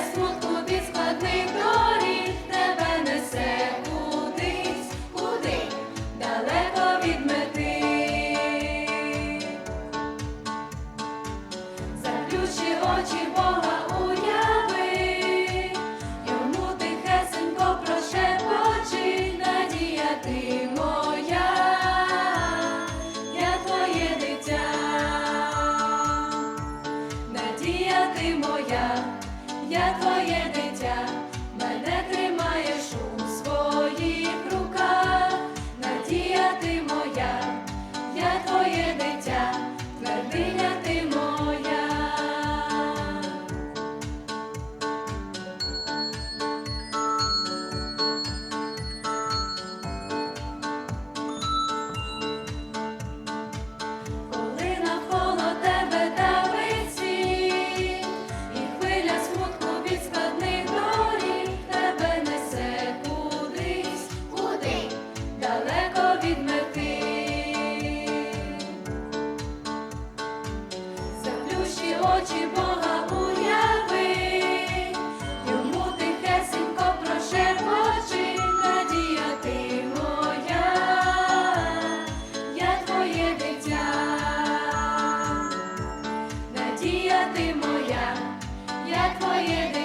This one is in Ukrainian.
без смутку від складних доріг тебе несе кудись, куди? Далеко від мети, заплющи очі Бога уяви, йому тихесенько прошепочи, надія ти моя, я твоє дитя, надія моя я твоє дитя. очі Бога уяви, йому тихесенько прошепочи, надія ти моя, я твоє дитя, надія моя, я твоє дитя.